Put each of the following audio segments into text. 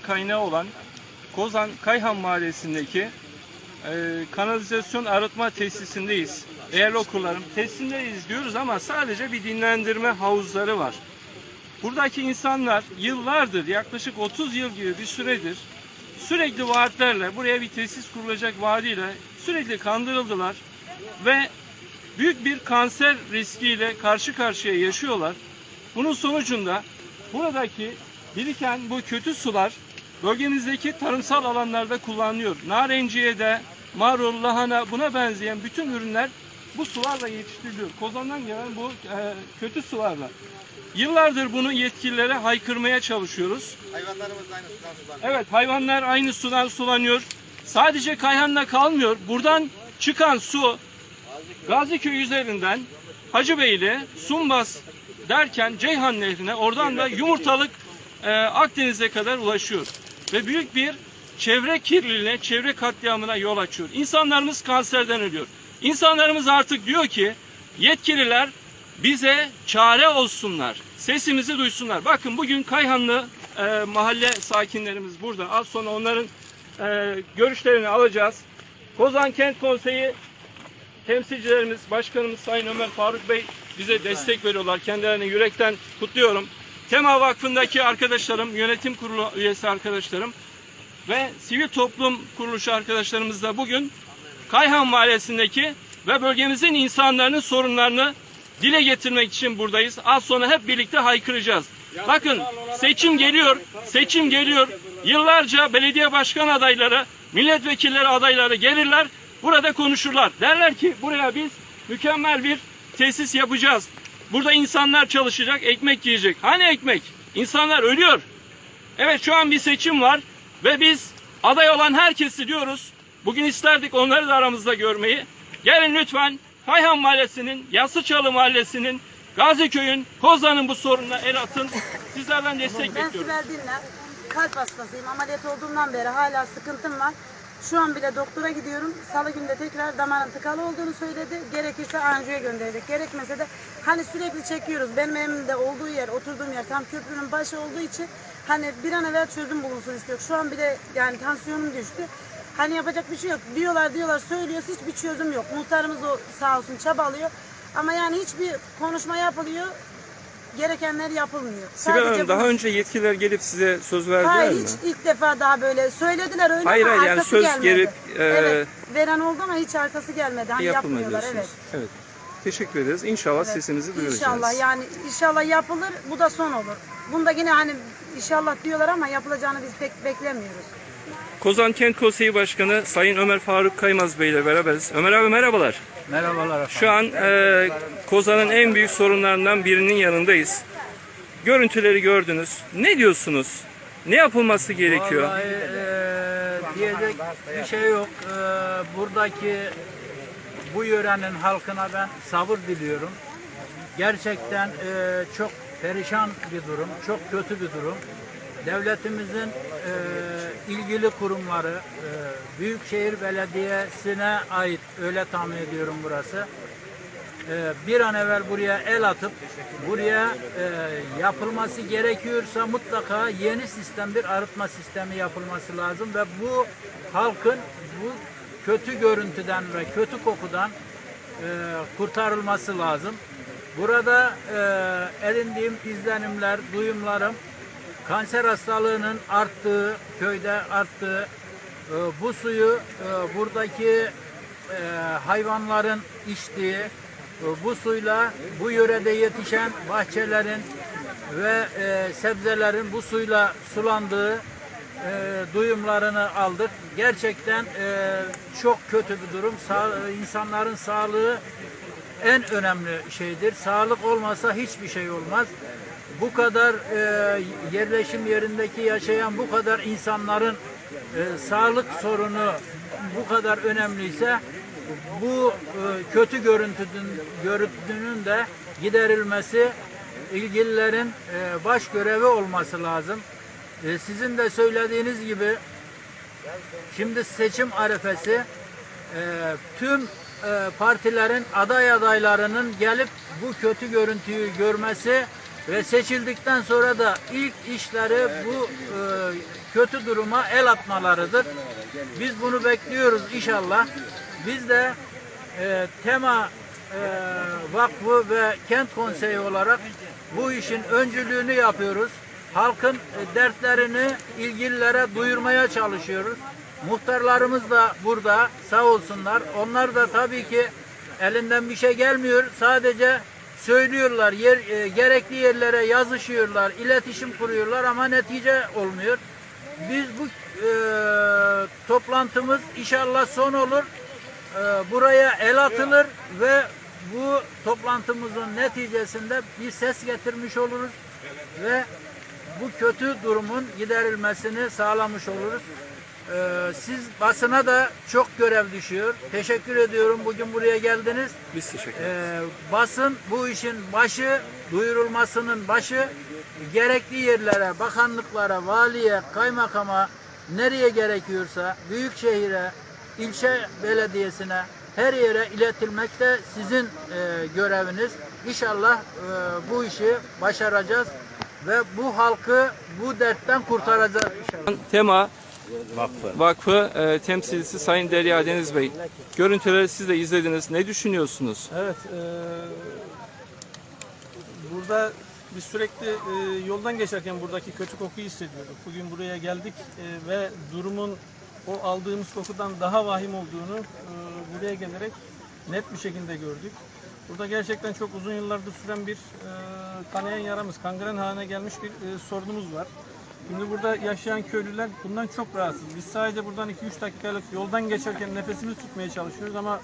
kaynağı olan Kozan Kayhan Mahallesi'ndeki e, kanalizasyon arıtma tesisindeyiz. Değerli okurlarım, tesisindeyiz diyoruz ama sadece bir dinlendirme havuzları var. Buradaki insanlar yıllardır, yaklaşık 30 yıl gibi bir süredir sürekli vaatlerle, buraya bir tesis kurulacak vaadiyle sürekli kandırıldılar ve büyük bir kanser riskiyle karşı karşıya yaşıyorlar. Bunun sonucunda buradaki biriken bu kötü sular bölgemizdeki tarımsal alanlarda kullanılıyor. Narenciye'de, marul, lahana buna benzeyen bütün ürünler bu sularla yetiştiriliyor. Kozan'dan gelen bu e, kötü sularla. Yıllardır bunu yetkililere haykırmaya çalışıyoruz. Hayvanlarımız da aynı sudan sulanıyor. Evet hayvanlar aynı sudan sulanıyor. Sadece Kayhan'la kalmıyor. Buradan çıkan su Gaziköy üzerinden Hacıbeyli, Sumbas derken Ceyhan Nehri'ne oradan da Yumurtalık e, Akdeniz'e kadar ulaşıyor. Ve büyük bir çevre kirliliğine, çevre katliamına yol açıyor. İnsanlarımız kanserden ölüyor. İnsanlarımız artık diyor ki yetkililer bize çare olsunlar. Sesimizi duysunlar. Bakın bugün Kayhanlı e, mahalle sakinlerimiz burada. Az sonra onların e, görüşlerini alacağız. Kozan Kent Konseyi temsilcilerimiz, başkanımız Sayın Ömer Faruk Bey bize destek veriyorlar. Kendilerini yürekten kutluyorum. Tema Vakfı'ndaki arkadaşlarım, yönetim kurulu üyesi arkadaşlarım ve sivil toplum kuruluşu arkadaşlarımız da bugün Kayhan Mahallesi'ndeki ve bölgemizin insanların sorunlarını dile getirmek için buradayız. Az sonra hep birlikte haykıracağız. Bakın seçim geliyor, seçim geliyor. Yıllarca belediye başkan adayları, milletvekilleri adayları gelirler, burada konuşurlar. Derler ki buraya biz mükemmel bir tesis yapacağız. Burada insanlar çalışacak, ekmek yiyecek. Hani ekmek? İnsanlar ölüyor. Evet şu an bir seçim var ve biz aday olan herkesi diyoruz. Bugün isterdik onları da aramızda görmeyi. Gelin lütfen Kayhan Mahallesi'nin, Yasıçalı Mahallesi'nin, Gaziköy'ün, Kozan'ın bu sorununa el atın. Sizlerden destek Ben bekliyoruz. Sibel Dinler. Kalp hastasıyım. Ameliyat olduğumdan beri hala sıkıntım var. Şu an bile doktora gidiyorum. Salı günde tekrar damarın tıkalı olduğunu söyledi. Gerekirse anjiyoya gönderecek. Gerekmese de hani sürekli çekiyoruz. Benim evimde olduğu yer, oturduğum yer tam köprünün başı olduğu için hani bir an evvel çözüm bulunsun istiyor. Şu an bile yani tansiyonum düştü. Hani yapacak bir şey yok. Diyorlar diyorlar söylüyoruz hiçbir çözüm yok. Muhtarımız o sağ olsun çabalıyor. Ama yani hiçbir konuşma yapılıyor. Gerekenler yapılmıyor. Sibel Hanım daha önce yetkililer gelip size söz verdiler Hayır mi? hiç ilk defa daha böyle söylediler öyle Hayır, ama hayır, yani arkası söz gelmedi. gelip, e, evet, veren oldu ama hiç arkası gelmedi. Hani yapmıyorlar evet. Evet. Teşekkür ederiz. İnşallah Evet. sesinizi duyuracağız. İnşallah yani inşallah yapılır bu da son olur. Bunda yine hani inşallah diyorlar ama yapılacağını biz pek beklemiyoruz. Kozan Kent Konseyi Başkanı Sayın Ömer Faruk Kaymaz Bey ile beraberiz. Ömer abi merhabalar. Merhabalar efendim. Şu an e, Kozan'ın en büyük sorunlarından birinin yanındayız. Görüntüleri gördünüz. Ne diyorsunuz? Ne yapılması gerekiyor? Vallahi eee, diyecek bir şey yok. Eee, buradaki bu yörenin halkına ben sabır diliyorum. Gerçekten eee, çok perişan bir durum, çok kötü bir durum. Devletimizin eee, ilgili kurumları, eee, Büyükşehir Belediyesi'ne ait öyle tahmin ediyorum burası. Ee, bir an evvel buraya el atıp buraya e, yapılması gerekiyorsa mutlaka yeni sistem bir arıtma sistemi yapılması lazım ve bu halkın bu kötü görüntüden ve kötü kokudan e, kurtarılması lazım. Burada e, edindiğim izlenimler, duyumlarım kanser hastalığının arttığı, köyde arttığı, e, bu suyu e, buradaki e, hayvanların içtiği, e, bu suyla bu yörede yetişen bahçelerin ve e, sebzelerin bu suyla sulandığı e, duyumlarını aldık. Gerçekten e, çok kötü bir durum. Sağ, insanların sağlığı en önemli şeydir. Sağlık olmasa hiçbir şey olmaz. Bu kadar e, yerleşim yerindeki yaşayan bu kadar insanların e, sağlık sorunu bu kadar önemliyse bu e, kötü görüntünün, görüntünün de giderilmesi ilgililerin e, baş görevi olması lazım. E, sizin de söylediğiniz gibi Şimdi seçim arefesi e, tüm e, partilerin aday adaylarının gelip bu kötü görüntüyü görmesi ve seçildikten sonra da ilk işleri bu e, kötü duruma el atmalarıdır. Biz bunu bekliyoruz inşallah. Biz de e, Tema e, Vakfı ve Kent Konseyi olarak bu işin öncülüğünü yapıyoruz. Halkın dertlerini ilgililere duyurmaya çalışıyoruz. Muhtarlarımız da burada sağ olsunlar. Onlar da tabii ki elinden bir şey gelmiyor. Sadece söylüyorlar, yer, e, gerekli yerlere yazışıyorlar, iletişim kuruyorlar ama netice olmuyor. Biz bu e, toplantımız inşallah son olur. E, buraya el atılır ve bu toplantımızın neticesinde bir ses getirmiş oluruz ve bu kötü durumun giderilmesini sağlamış oluruz. E, siz basına da çok görev düşüyor. Teşekkür ediyorum. Bugün buraya geldiniz. Biz teşekkür Ee, basın bu işin başı, duyurulmasının başı gerekli yerlere, bakanlıklara, valiye, kaymakama nereye gerekiyorsa, büyük şehire, ilçe belediyesine her yere iletilmek de sizin e, göreviniz. İnşallah e, bu işi başaracağız ve bu halkı bu dertten kurtaracağız inşallah. Tema Vakfı, e, temsilcisi Sayın Derya Deniz Bey. Görüntüleri siz de izlediniz. Ne düşünüyorsunuz? Evet, eee, burada biz sürekli eee, yoldan geçerken buradaki kötü kokuyu hissediyorduk. Bugün buraya geldik eee, ve durumun o aldığımız kokudan daha vahim olduğunu eee, buraya gelerek net bir şekilde gördük. Burada gerçekten çok uzun yıllardır süren bir eee, kanayan yaramız, kangren haline gelmiş bir eee, sorunumuz var. Şimdi burada yaşayan köylüler bundan çok rahatsız. Biz sadece buradan 2-3 dakikalık yoldan geçerken nefesimizi tutmaya çalışıyoruz ama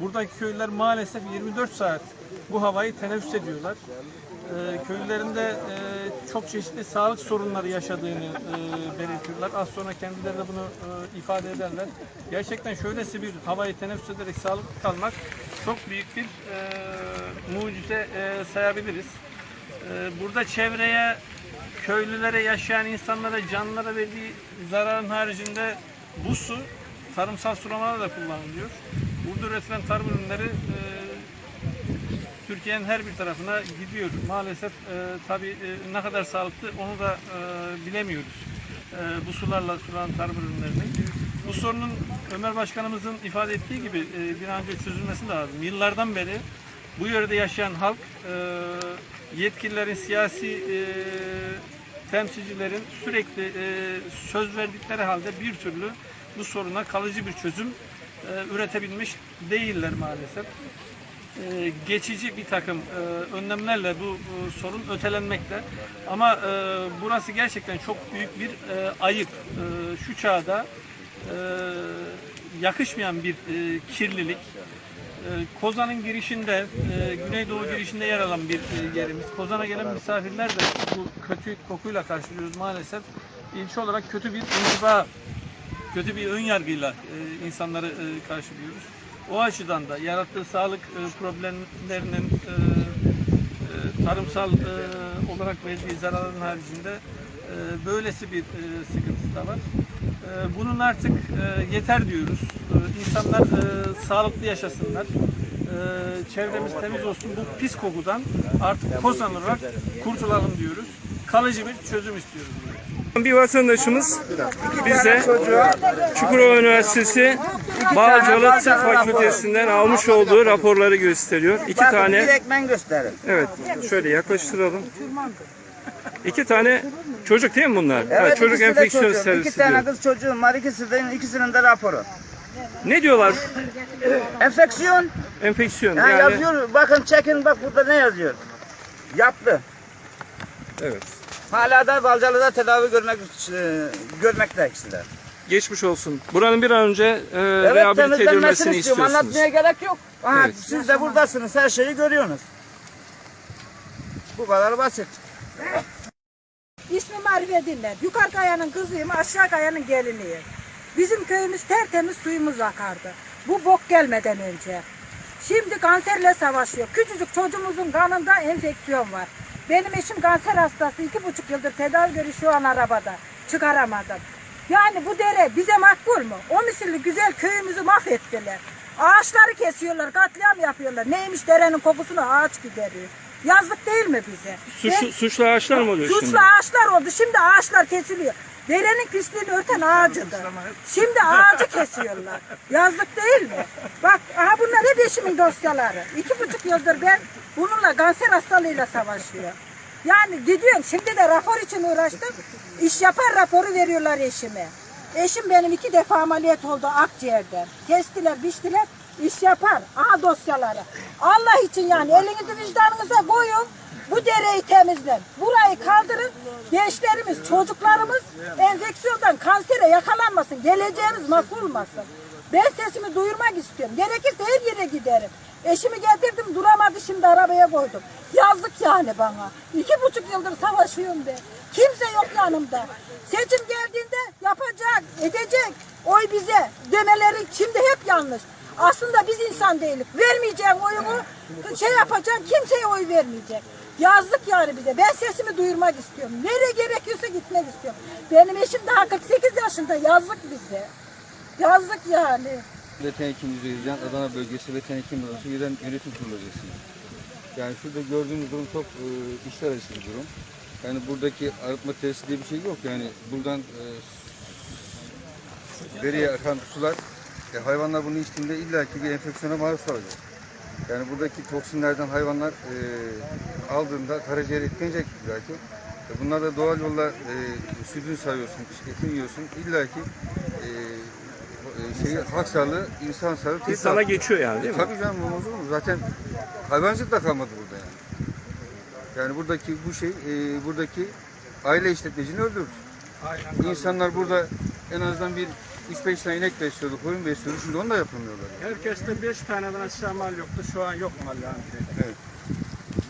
buradaki köylüler maalesef 24 saat bu havayı teneffüs ediyorlar. Ee, köylülerinde e, çok çeşitli sağlık sorunları yaşadığını e, belirtiyorlar. Az sonra kendileri de bunu e, ifade ederler. Gerçekten şöylesi bir havayı teneffüs ederek sağlıklı kalmak çok büyük bir e, mucize e, sayabiliriz. Ee, burada çevreye, köylülere, yaşayan insanlara, canlılara verdiği zararın haricinde bu su tarımsal sulamalarda da kullanılıyor. Burada üretilen tarım ürünleri e, Türkiye'nin her bir tarafına gidiyor. Maalesef e, tabii e, ne kadar sağlıklı onu da e, bilemiyoruz. E, bu sularla sulanan tarım ürünlerini. Bu sorunun Ömer Başkanımızın ifade ettiği gibi e, bir an önce çözülmesi lazım. Yıllardan beri bu yörede yaşayan halk e, yetkililerin, siyasi e, temsilcilerin sürekli e, söz verdikleri halde bir türlü bu soruna kalıcı bir çözüm e, üretebilmiş değiller maalesef. E, geçici bir takım e, önlemlerle bu e, sorun ötelenmekte. Ama e, burası gerçekten çok büyük bir e, ayıp. E, şu çağda e, yakışmayan bir e, kirlilik. E, Kozan'ın girişinde, e, Güneydoğu girişinde yer alan bir e, yerimiz. Kozan'a gelen misafirler de bu kötü kokuyla karşılıyoruz maalesef. İlçe olarak kötü bir intiba, kötü bir ön yargıyla e, insanları karşılıyoruz. O açıdan da yarattığı sağlık problemlerinin tarımsal olarak verdiği zararın haricinde e, böylesi bir e, sıkıntısı da var. E, bunun artık e, yeter diyoruz. E, insanlar e, sağlıklı yaşasınlar. E, çevremiz temiz olsun. Bu pis kokudan artık kozan olarak kurtulalım diyoruz. Kalıcı bir çözüm istiyoruz. Bir vatandaşımız bize Çukurova Üniversitesi Bağcılı Tıp Fakültesinden almış olduğu raporları gösteriyor. İki tane, Direktmen gösterin. evet şöyle yaklaştıralım. İki tane çocuk değil mi bunlar? Evet, Ha, çocuk ikisi de enfeksiyon çocuğum. servisi İki tane diyor. kız çocuğum var. İkisi de, ikisinin de raporu. Ne diyorlar? Enfeksiyon. Enfeksiyon Ha, yani. yazıyor. Bakın çekin bak burada ne yazıyor. Yaptı. Evet. Hala da Balcalı'da tedavi görmek e, görmekte ikisi. Geçmiş olsun. Buranın bir an önce e, Evet rehabilite edilmesini istiyorum. istiyorsunuz. Anlatmaya gerek yok. Aha, Evet. Siz de buradasınız. Her şeyi görüyorsunuz. Bu kadar basit. Arife Dinler. Yukarı kayanın kızıyım, aşağı kayanın geliniyim. Bizim köyümüz tertemiz suyumuz akardı. Bu bok gelmeden önce. Şimdi kanserle savaşıyor. Küçücük çocuğumuzun kanında enfeksiyon var. Benim eşim kanser hastası. iki buçuk yıldır tedavi görüyor şu an arabada. Çıkaramadım. Yani bu dere bize makbul mu? O misilli güzel köyümüzü mahvettiler. Ağaçları kesiyorlar, katliam yapıyorlar. Neymiş derenin kokusunu ağaç gideriyor. Yazık değil mi bize? Suçlu, suçlu ağaçlar mı oluyor Suçlu şimdi? ağaçlar oldu. Şimdi ağaçlar kesiliyor. Derenin pisliğini örten ağacıdır. Şimdi ağacı kesiyorlar. Yazık değil mi? Bak aha bunlar hep eşimin dosyaları. İki buçuk yıldır ben bununla kanser hastalığıyla savaşıyorum. Yani gidiyorum şimdi de rapor için uğraştım. İş yapar raporu veriyorlar eşime. Eşim benim iki defa ameliyat oldu akciğerden. Kestiler, biçtiler, iş yapar. Aha dosyaları. Allah için yani elinizi vicdanınıza koyun. Bu dereyi temizlen. Burayı kaldırın. Gençlerimiz, çocuklarımız enfeksiyondan, kansere yakalanmasın. Geleceğimiz mahvolmasın. Ben sesimi duyurmak istiyorum. Gerekirse her yere giderim. Eşimi getirdim duramadı şimdi arabaya koydum. Yazık yani bana. İki buçuk yıldır savaşıyorum ben. Kimse yok yanımda. Seçim geldiğinde yapacak, edecek. Oy bize demeleri şimdi hep yanlış. Aslında biz insan değiliz. Vermeyeceğim oyumu şey yapacak kimseye oy vermeyecek. Yazık yani bize. Ben sesimi duyurmak istiyorum. Nereye gerekiyorsa gitmek istiyorum. Benim eşim daha 48 yaşında. Yazık bize. Yazık yani. Veteriner hekimimiz vereceğim. Adana bölgesi veteriner hekim odası yönetim, yönetim kurulu üyesiyim. Yani şurada gördüğünüz durum çok e, işler arası bir durum. Yani buradaki arıtma tesisi diye bir şey yok. Yani buradan e, dereye akan sular e, hayvanlar bunu içtiğinde illaki bir enfeksiyona maruz kalacak. Yani buradaki toksinlerden hayvanlar e, aldığında karaciğer etkilenecek belki. E, bunlar da doğal yolla e, sütünü sayıyorsun, etini yiyorsun. İlla ki e, e, şeyi, halk sağlığı, insan sağlığı İnsana geçiyor yani değil mi? Tabii canım olmaz olur mu? Zaten hayvancılık da kalmadı burada yani. Yani buradaki bu şey, e, buradaki aile işletmecini öldürdü. İnsanlar burada en azından bir 3-5 tane inek besliyordu, koyun besliyordu. Şimdi onu da yapamıyorlar. yani. Herkeste 5 taneden aşağı mal yoktu. Şu an yok mal yani. Evet.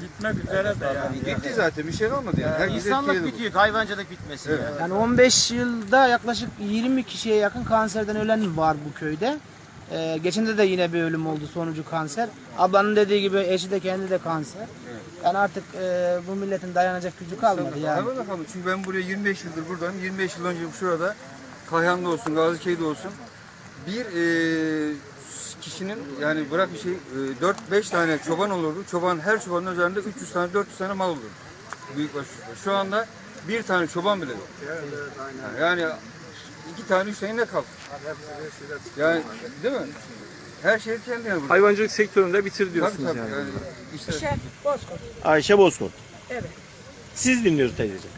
Gitmek üzere de yani. Bitti zaten bir şey kalmadı yani. Herkes İnsanlık etkiledi bu. bitiyor, hayvancılık bitmesin Evet. ya. Yani 15 yılda yaklaşık 20 kişiye yakın kanserden ölen var bu köyde. Ee, geçende de yine bir ölüm oldu sonucu kanser. Ablanın dediği gibi eşi de kendi de kanser. Yani artık e, bu milletin dayanacak gücü kalmadı yani. Hayvan da kalmadı. Çünkü ben buraya 25 yıldır buradayım. 25 yıl önce şurada Kayhan'da olsun, Gazikey'de olsun bir e, kişinin yani bırak bir şey e, 4-5 tane çoban olurdu. Çoban her çobanın üzerinde 300 tane 400 tane mal olurdu. Büyükbaş. Şu anda bir tane çoban bile yok. Yani iki tane üç tane ne kaldı? Yani değil mi? Her şey kendi yani burada. Hayvancılık sektöründe bitir Tabii diyorsunuz tabii yani. yani. işte Şey, Bozkurt. Ayşe Bozkurt. Evet. Siz dinliyoruz teyzeciğim.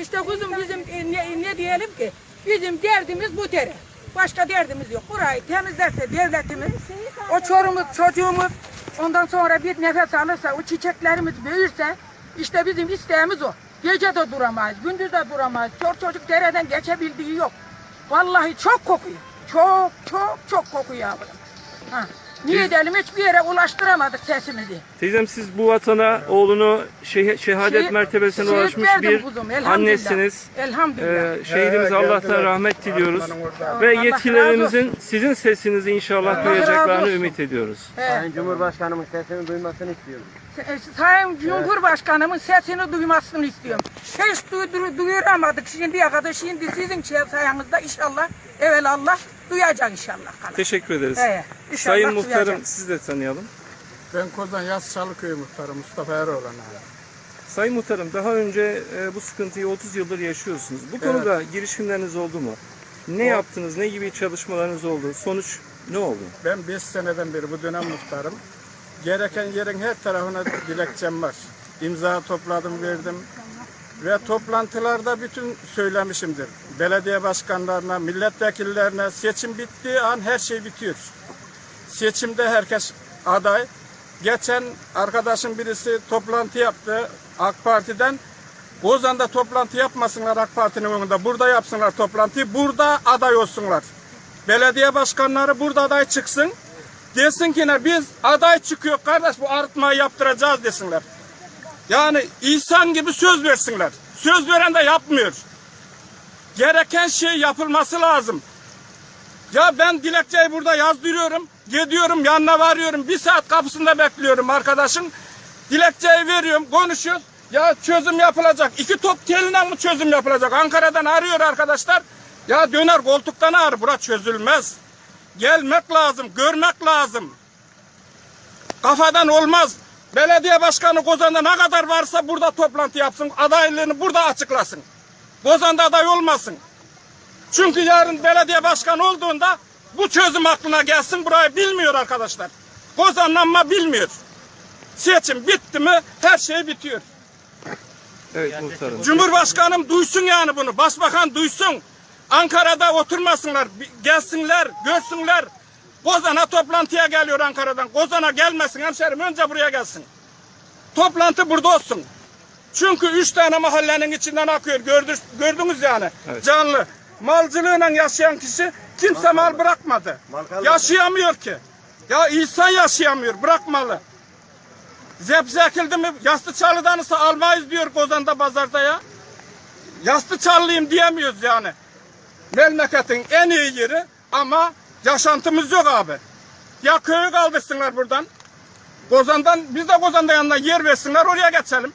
İşte kuzum bizim e, ne, ne diyelim ki bizim derdimiz bu dere. Başka derdimiz yok. Burayı temizlerse devletimiz, o çorumuz, çocuğumuz ondan sonra bir nefes alırsa, o çiçeklerimiz büyürse işte bizim isteğimiz o. Gece de duramayız, gündüz de duramayız. Çor çocuk dereden geçebildiği yok. Vallahi çok kokuyor. Çok çok çok kokuyor yavrum. Ha. Niye edelim hiçbir yere ulaştıramadık sesimizi. Teyzem siz bu vatana oğlunu şeh- şehadet Şehit- mertebesine şehit ulaşmış verdim bir kuzum, elhamdülillah. annesiniz. Elhamdülillah. Ee, şehidimiz Allah'tan rahmet diliyoruz. Ve Allah yetkililerimizin sizin sesinizi inşallah Allah razı duyacaklarını olsun. ümit ediyoruz. He. Sayın Cumhurbaşkanımın sesini duymasını istiyorum. E, Sayın Cumhurbaşkanımın sesini duymasını istiyorum. Hiç duydur, duyuramadık şimdiye kadar. Şimdi sizin şey sayenizde inşallah evvel Allah duyacak inşallah. kalan. Teşekkür ederiz. İnşallah Sayın Muhtarım duyacak. siz de tanıyalım. Ben Kozan Yaz Çalıköy muhtarı Mustafa Eroğlan abi. Sayın Muhtarım daha önce e, bu sıkıntıyı 30 yıldır yaşıyorsunuz. Bu konuda girişimleriniz oldu mu? Ne yaptınız? Ne gibi çalışmalarınız oldu? Sonuç ne oldu? Ben 5 seneden beri bu dönem muhtarım. Gereken yerin her tarafına dilekçem var. İmza topladım, verdim. Ve toplantılarda bütün söylemişimdir. Belediye başkanlarına, milletvekillerine seçim bittiği an her şey bitiyor. Seçimde herkes aday. Geçen arkadaşım birisi toplantı yaptı AK Parti'den. Ozan'da toplantı yapmasınlar AK Parti'nin önünde. Burada yapsınlar toplantıyı. Burada aday olsunlar. Belediye başkanları burada aday çıksın. Desin ki ne biz aday çıkıyor kardeş bu arıtmayı yaptıracağız desinler. Yani insan gibi söz versinler. Söz veren de yapmıyor. Gereken şey yapılması lazım. Ya ben dilekçeyi burada yazdırıyorum. Gidiyorum yanına varıyorum. Bir saat kapısında bekliyorum arkadaşın. Dilekçeyi veriyorum konuşuyoruz. Ya çözüm yapılacak. İki top teline mi çözüm yapılacak? Ankara'dan arıyor arkadaşlar. Ya döner koltuktan ağır. Bura çözülmez. Gelmek lazım. Görmek lazım. Kafadan olmaz. Belediye başkanı Kozan'da ne kadar varsa burada toplantı yapsın. Adaylığını burada açıklasın. Kozan'da aday olmasın. Çünkü yarın belediye başkanı olduğunda bu çözüm aklına gelsin. Burayı bilmiyor arkadaşlar. Kozanlanma bilmiyor. Seçim bitti mi her şey bitiyor. Evet muhtarım. Cumhurbaşkanım duysun yani bunu. Başbakan duysun. Ankara'da oturmasınlar. Gelsinler, görsünler. Kozan'a toplantıya geliyor Ankara'dan. Kozan'a gelmesin hemşerim. Önce buraya gelsin. Toplantı burada olsun. Çünkü üç tane mahallenin içinden akıyor. Gördünüz, gördünüz yani. Canlı. Malcılığıyla yaşayan kişi kimse mal bırakmadı. Yaşayamıyor ki. Ya insan yaşayamıyor. Bırakmalı. Zepzekildi mi yastı çalıdanısa almayız diyor Kozan'da pazarda ya. Yastı çallıyım diyemiyoruz yani. Memleketin en iyi yeri ama yaşantımız yok abi. Ya köyü kaldırsınlar buradan. Kozan'dan biz de Kozan'da yanına yer versinler oraya geçelim.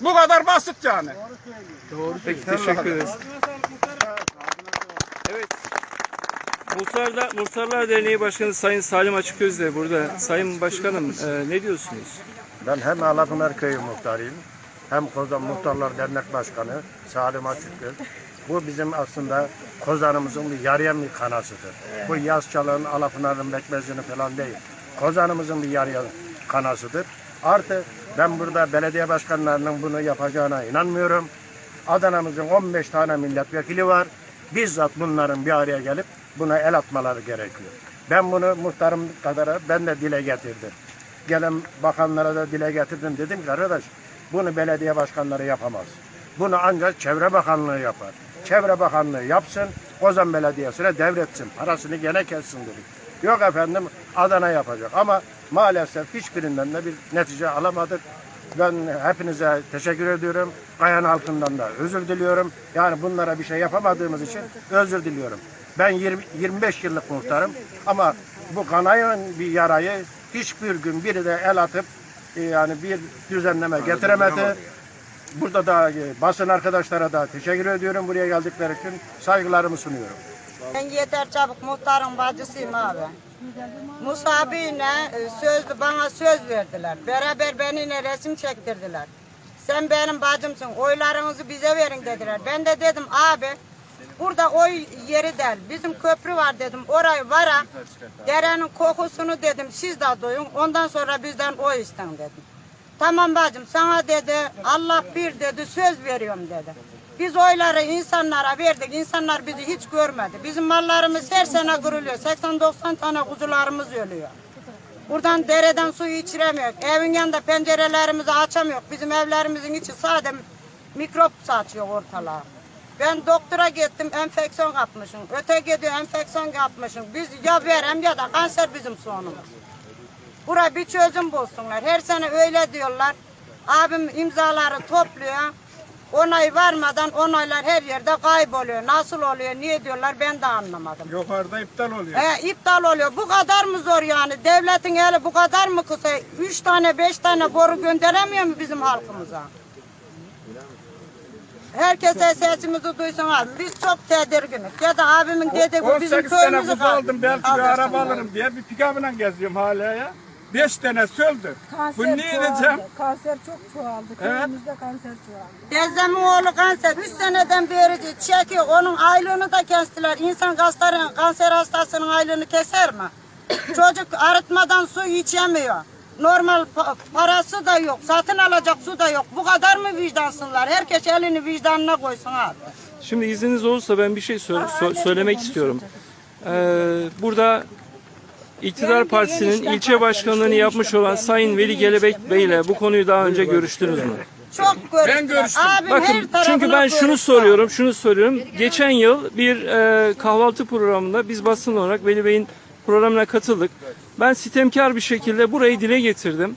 Bu kadar basit yani. Peki teşekkür ederiz. Evet. Muhtarlar, Muhtarlar Derneği Başkanı Sayın Salim Açıköz de burada. Sayın Başkanım e, ne diyorsunuz? Ben hem Alapınar Köyü muhtarıyım hem Kozan Muhtarlar Dernek Başkanı Salim Açıkgöz. Bu bizim aslında Kozanımızın bir yarayan bir kanasıdır. Bu yaz çalığın Alapınar'ın bekmezini falan değil. Kozanımızın bir yarayan kanasıdır. Artı ben burada belediye başkanlarının bunu yapacağına inanmıyorum. Adana'mızın 15 tane milletvekili var. Bizzat bunların bir araya gelip buna el atmaları gerekiyor. Ben bunu muhtarım kadar ben de dile getirdim. Gelen bakanlara da dile getirdim. Dedim ki arkadaş bunu belediye başkanları yapamaz. Bunu ancak Çevre Bakanlığı yapar. Çevre Bakanlığı yapsın, Kozan Belediyesi'ne devretsin. Parasını gene kessin dedik. Yok efendim Adana yapacak ama maalesef hiçbirinden de bir netice alamadık. Ben hepinize teşekkür ediyorum. Kayan halkından da özür diliyorum. Yani bunlara bir şey yapamadığımız için özür diliyorum. Ben 20, 25 yıllık muhtarım ama bu kanayan bir yarayı hiçbir gün biri de el atıp e, yani bir düzenleme getiremedi. Burada da e, basın arkadaşlara da teşekkür ediyorum buraya geldikleri için saygılarımı sunuyorum. Ben yeter çabuk muhtarın bacısıyım abi. Musa abiyle e, sözlü bana söz verdiler. Beraber benimle resim çektirdiler. Sen benim bacımsın. Oylarınızı bize verin dediler. Ben de dedim abi burada oy yeri değil. Bizim köprü var dedim. Orayı vara. Derenin kokusunu dedim. Siz de duyun. Ondan sonra bizden oy isten dedim. Tamam bacım sana dedi Allah bir dedi söz veriyorum dedi. Biz oyları insanlara verdik. İnsanlar bizi hiç görmedi. Bizim mallarımız her sene kırılıyor. 80-90 tane kuzularımız ölüyor. Buradan dereden suyu içiremiyor. Evin yanında pencerelerimizi açamıyor. Bizim evlerimizin içi sade mikrop saçıyor ortalığa. Ben doktora gittim enfeksiyon kapmışım. Öte gidiyor enfeksiyon kapmışım. Biz ya verem ya da kanser bizim sonumuz. Buraya bir çözüm bulsunlar. Her sene öyle diyorlar. Abim imzaları topluyor. Onay varmadan onaylar her yerde kayboluyor. Nasıl oluyor, niye diyorlar ben de anlamadım. Yukarıda iptal oluyor. He, iptal oluyor. Bu kadar mı zor yani? Devletin eli bu kadar mı kısa? Üç tane, beş tane boru gönderemiyor mu bizim halkımıza? Herkese sesimizi duysun abi. Biz çok tedirginiz. Ya da abimin dediği bu bizim 18 tane köyümüzü buz aldım belki bir araba alırım diye bir pikabıyla geziyorum hala ya. 5 tane söldü. Kanser Bu ne edeceğim? çoğaldı. Kanser çok çoğaldı. Köyümüzde kanser çoğaldı. Teyzemin oğlu kanser. Üç seneden beri çekiyor. Onun aylığını da kestiler. İnsan kanser, kanser hastasının aylığını keser mi? Çocuk arıtmadan su içemiyor. Normal pa- parası da yok. Satın alacak su da yok. Bu kadar mı vicdansınlar? Herkes elini vicdanına koysun abi. Şimdi izniniz olursa ben bir şey söyle- sö- söylemek istiyorum. Ee, burada İktidar Partisi'nin ilçe başkanlığını yapmış olan Sayın Veli Gelebek Bey ile bu konuyu daha önce görüştünüz mü? Çok görüştüler. görüştüm. Abim her Bakın çünkü ben şunu soruyorum, şunu soruyorum. Geçen yıl bir e, kahvaltı programında biz basın olarak Veli Bey'in programına katıldık. Ben sitemkar bir şekilde burayı dile getirdim.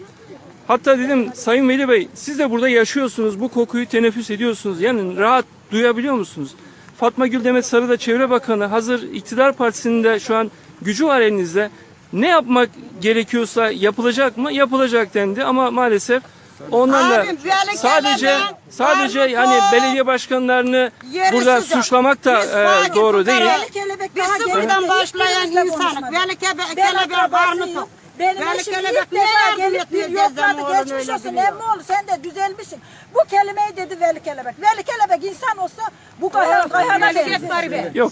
Hatta dedim Sayın Veli Bey siz de burada yaşıyorsunuz, bu kokuyu teneffüs ediyorsunuz. Yani rahat duyabiliyor musunuz? Fatma Gül Demet Sarı da Çevre Bakanı hazır iktidar partisinin de şu an gücü var elinizde. Ne yapmak gerekiyorsa yapılacak mı? Yapılacak dendi ama maalesef onlarla Abim, böyle sadece sadece hani tok, belediye başkanlarını burada suçlamak da Biz e, doğru değil. kelebek Biz sıfırdan başlayan insanız. Böyle kebe, Ben kelebeğin akrabasıyım. Benim Yani eşim ilk defa gelip bir yokladı geçmiş olsun diyor. emmoğlu sen de düzelmişsin. Bu kelimeyi dedi Veli Kelebek. Veli Kelebek insan olsa bu kayhan kayhana benziyor. Yok.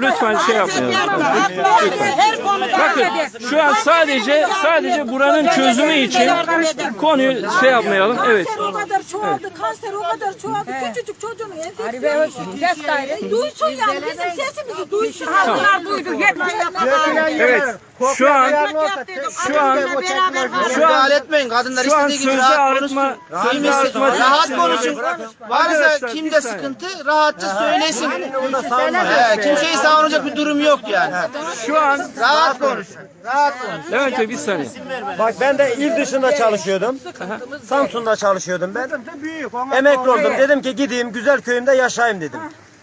Lütfen şey yapmayalım. Her konuda Bakın şu an sadece sadece buranın çözümü için konuyu şey yapmayalım. Evet. Kanser o kadar çoğaldı, kanser o kadar çoğaldı. Küçücük çocuğun enfeksiyonu. Gösterdi. Duysun yani bizim sesimizi duysun. Halklar duydu. Yetmiyor. Evet. Şu an şu an şu an etmeyin. Kadınlar şu an istediği gibi sözde rahat arıtma konuşsun. sözde arıtma Rahat konuşun. Varsa Arkadaşlar, kimde sıkıntı rahatça söylesin. He, kimseyi savunacak bir durum yok yani. Şu an Rahat konuşun. Rahat konuşun. Levent Bey bir saniye. Bak ben de il dışında çalışıyordum. Samsun'da çalışıyordum ben. Emekli oldum. Dedim ki gideyim güzel köyümde yaşayayım dedim.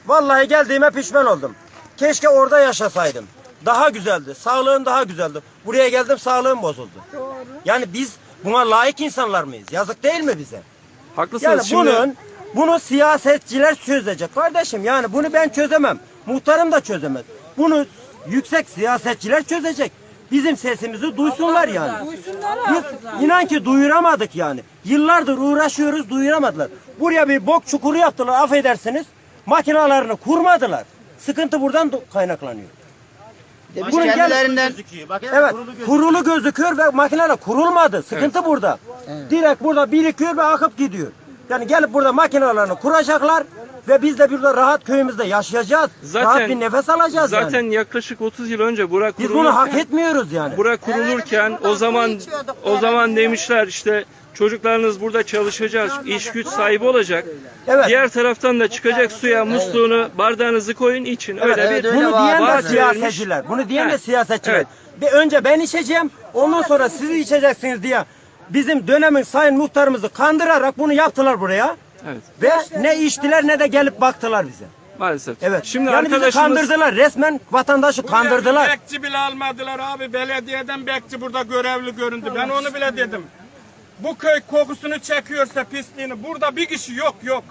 Vallahi geldiğime pişman oldum. Keşke orada yaşasaydım. Daha güzeldi. Sağlığım daha güzeldi. Buraya geldim sağlığım bozuldu. Yani biz buna layık insanlar mıyız? Yazık değil mi bize? Haklısınız. Yani Şimdi bunun bunu siyasetçiler çözecek. Kardeşim yani bunu ben çözemem. Muhtarım da çözemez. Bunu yüksek siyasetçiler çözecek. Bizim sesimizi duysunlar yani. Biz inan ki duyuramadık yani. Yıllardır uğraşıyoruz duyuramadılar. Buraya bir bok çukuru yaptılar affedersiniz. Makinalarını kurmadılar. Sıkıntı buradan do- kaynaklanıyor. Bunun gel- Kendilerinden Evet, kurulu gözüküyor ve makineler kurulmadı. Sıkıntı burada. Direkt burada birikiyor ve akıp gidiyor. Yani gelip burada makinelerini kuracaklar ve biz de burada rahat köyümüzde yaşayacağız. Zaten- rahat bir nefes alacağız zaten yani. yaklaşık 30 yıl önce bura Biz bunu hak etmiyoruz yani. bura kurulurken o zaman o zaman demişler işte çocuklarınız burada çalışacak, iş güç sahibi olacak. Evet. Diğer taraftan da çıkacak suya musluğunu, bardağınızı koyun için. Öyle Evet, bir bunu diyen de siyasetçiler. Bunu diyen de Evet. siyasetçiler. Evet. Bir önce ben içeceğim, ondan sonra siz içeceksiniz diye bizim dönemin sayın muhtarımızı kandırarak bunu yaptılar buraya. Evet. Ve ne içtiler ne de gelip baktılar bize. Maalesef. Evet. Şimdi yani bizi arkadaşımız kandırdılar. Resmen vatandaşı kandırdılar. Bekçi bile almadılar abi. Belediyeden bekçi burada görevli göründü. Ben onu bile dedim. Bu köy kokusunu çekiyorsa pisliğini burada bir kişi yok yok.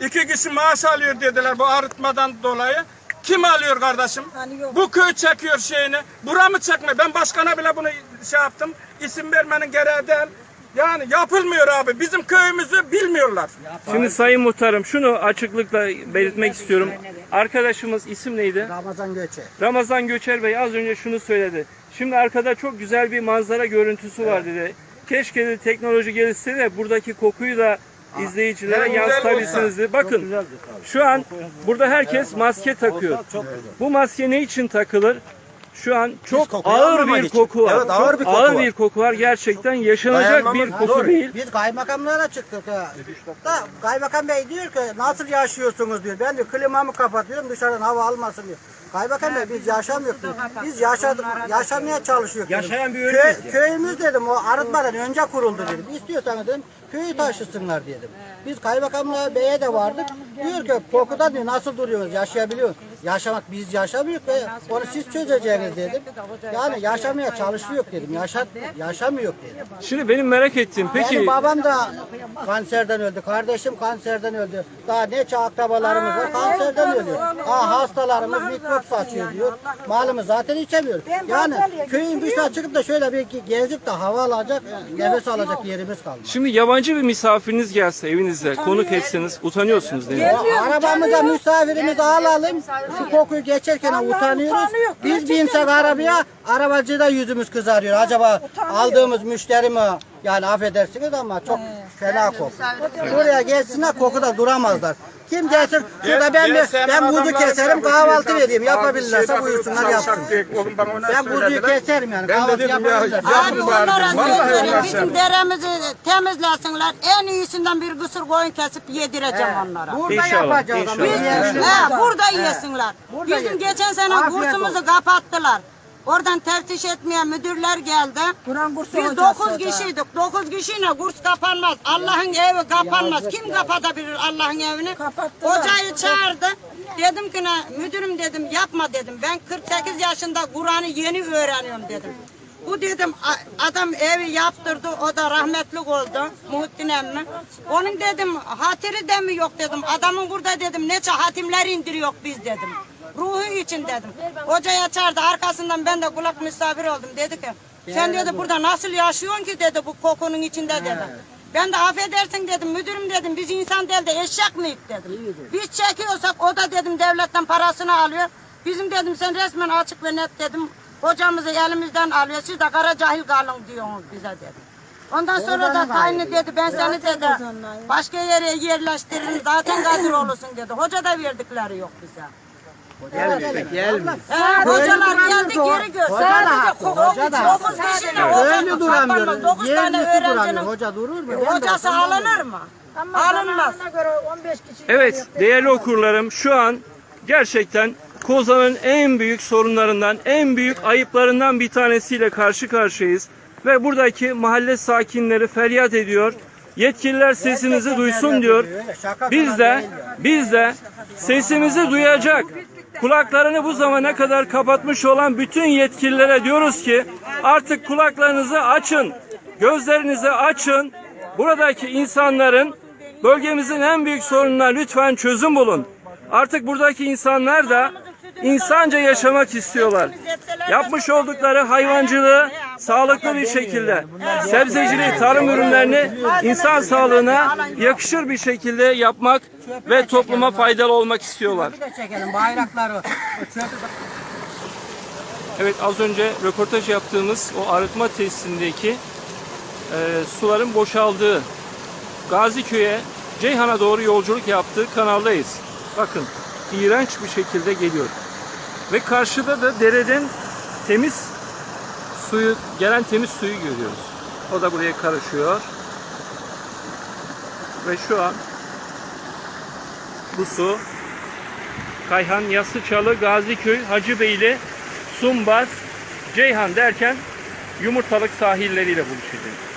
İki kişi maaş alıyor dediler bu arıtmadan dolayı. Kim alıyor kardeşim? Bu köy çekiyor şeyini. Bura mı çekme? Ben başkana bile bunu şey yaptım. İsim vermenin gereği değil. Yani yapılmıyor abi. Bizim köyümüzü bilmiyorlar. Şimdi Sayın Muhtarım şunu açıklıkla belirtmek istiyorum. Arkadaşımız isim neydi? Ramazan Göçe. Ramazan Göçer Bey az önce şunu söyledi. Şimdi arkada çok güzel bir manzara görüntüsü var dedi. Keşke de teknoloji gelişse de buradaki kokuyu da izleyicilere güzel yansıtabilsiniz dedi. Bakın şu an burada herkes maske takıyor. Bu maske ne için takılır? Şu an çok ağır bir için. koku var. Evet, ağır Çok bir koku ağır var. bir koku var. Gerçekten yaşanacak bir koku zor. değil. Biz kaymakamlara çıktık. ha. Da, kaymakam bey diyor ki nasıl yaşıyorsunuz diyor. Ben diyor klimamı kapatıyorum dışarıdan hava almasın diyor. Kaymakam bey biz yaşamıyoruz diyor. Biz yaşadık, yaşamaya çalışıyoruz. Yaşayan bir Köy, köyümüz dedim o arıtmadan önce kuruldu dedim. İstiyorsanız dedim köyü taşısınlar dedim. Biz kaymakamla beye de vardık. Diyor ki kokudan diyor nasıl duruyoruz yaşayabiliyoruz. Yaşamak biz yaşamıyoruz ve onu siz çözeceğiniz dedim. Yani yaşamaya çalışıyor dedim. Yaşat, yaşamıyor dedim. Şimdi benim merak ettiğim peki Benim babam da kanserden öldü. Kardeşim kanserden öldü. Daha ne çağ akrabalarımız var kanserden ölüyor. Ha hastalarımız mikrop saçıyor diyor. Malımız zaten içemiyor. Yani köyün dışına çıkıp da şöyle bir gezip de hava alacak, nefes alacak yerimiz kalmadı. şimdi yabancı bir misafiriniz gelse evinize konuk etseniz utanıyorsunuz değil mi? O arabamıza misafirimizi alalım. Şu kokuyu geçerken utanıyoruz. Biz binsek arabaya arabacıda yüzümüz kızarıyor. Acaba aldığımız müşteri mi? Yani affedersiniz ama çok fena koku. Buraya gelsinler kokuda duramazlar. Kim gelsin? Şurada ben bir, ben kuzu keserim kahvaltı vereyim. Yapabilirlerse buyursunlar yapsın. Ben kuzuyu keserim yani kahvaltı yapabilirler. Abi onlara söz bizim deremizi temizlesinler. En iyisinden bir kısır koyun kesip yedireceğim onlara. Burada İnşallah, yapacağız ama. inşallah. Biz- He, burada yesinler. Bizim geçen sene Afiyet kursumuzu kapattılar. Oradan teftiş etmeye müdürler geldi. Kur'an kursu Biz dokuz kişiydik. Dokuz kişiyle kurs kapanmaz. Allah'ın evi kapanmaz. Kim kapatabilir Allah'ın evini? Kapattılar. Hocayı çağırdı. Dedim ki ne, müdürüm dedim yapma dedim. Ben 48 yaşında Kur'an'ı yeni öğreniyorum dedim. Bu dedim adam evi yaptırdı o da rahmetlik oldu Muhittin emmi. Onun dedim hatırı da mı yok dedim. Adamın burada dedim neçe hatimler indiriyor biz dedim. Ruhu için dedim. Hocaya çağırdı arkasından ben de kulak misafir oldum. Dedi ki Sen dedi burada nasıl yaşıyorsun ki dedi bu kokunun içinde dedi. Ben de affedersin dedim müdürüm dedim biz insan değil de eşek miyiz dedim. Biz çekiyorsak o da dedim devletten parasını alıyor. Bizim dedim sen resmen açık ve net dedim hocamızı elimizden alıyor siz de kara cahil kalın diyorsunuz bize dedim. Ondan sonra da kayını dedi ben seni dedi başka yere yerleştiririm zaten kadir olursun dedi. Hoca da verdikleri yok bize. Gelmiyor. He, hocalar geldi geri gör. Sadece Hoca. 9 kişiyle Öyle okul duramıyor. 9 tane öğrencinin Hoca durur mu? Hocası alınır mı? Alınmaz. Evet değerli okurlarım şu an gerçekten Kozan'ın en büyük sorunlarından, en büyük ayıplarından bir tanesiyle karşı karşıyayız. Ve buradaki mahalle sakinleri feryat ediyor. Yetkililer sesinizi duysun diyor. Biz de biz de sesimizi duyacak kulaklarını bu zamana kadar kapatmış olan bütün yetkililere diyoruz ki artık kulaklarınızı açın, gözlerinizi açın. Buradaki insanların bölgemizin en büyük sorununa lütfen çözüm bulun. Artık buradaki insanlar da insanca yaşamak istiyorlar. Yapmış oldukları hayvancılığı sağlıklı bir şekilde, sebzeciliği, tarım ürünlerini insan sağlığına yakışır bir şekilde yapmak ve topluma faydalı olmak istiyorlar. Evet az önce röportaj yaptığımız o arıtma tesisindeki e, suların boşaldığı Gaziköy'e Ceyhan'a doğru yolculuk yaptığı kanaldayız. Bakın iğrenç bir şekilde geliyor. Ve karşıda da dereden temiz suyu gelen temiz suyu görüyoruz. O da buraya karışıyor. Ve şu an bu su Kayhan, Yassıçalı, Gaziköy, Hacıbeyli, Sumbaz, Ceyhan derken Yumurtalık sahilleriyle buluşacak.